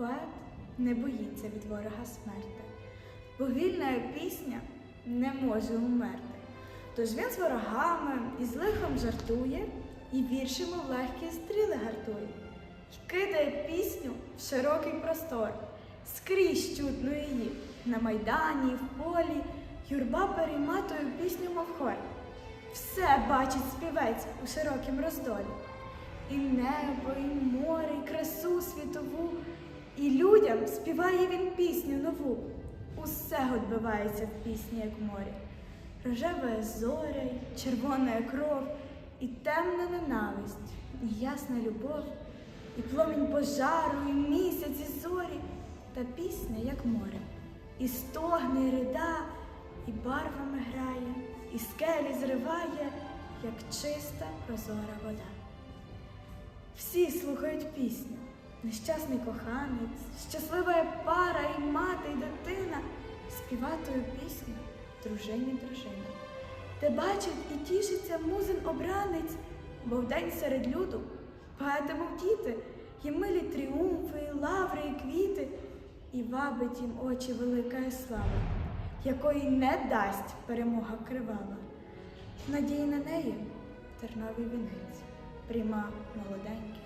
Поет не боїться від ворога смерти, бо вільна пісня не може умерти. Тож він з ворогами і з лихом жартує, і віршами в легкі стріли гартує, І кидає пісню в широкий простор, скрізь чутно її на майдані, в полі, юрба перейматою пісню, мов хор. Все бачить співець у широкім роздолі. І небо, і море, і красу людям співає він пісню нову. Усе відбивається в пісні, як морі. Рожева зоря, червона кров, і темна ненависть, і ясна любов, і пломінь пожару, і місяць, і зорі, та пісня, як море, і стогне, і рида, і барвами грає, і скелі зриває, як чиста прозора вода. Всі слухають пісню. Нещасний коханець, щаслива пара, і мати, і дитина співатою пісню дружині дружина. Де бачить і тішиться музин обранець, бо вдень серед люду мов діти, їм милі тріумфи, і лаври, і квіти, і вабить їм очі великої слави, якої не дасть перемога кривава. Надії на неї терновий вінець прийма молоденький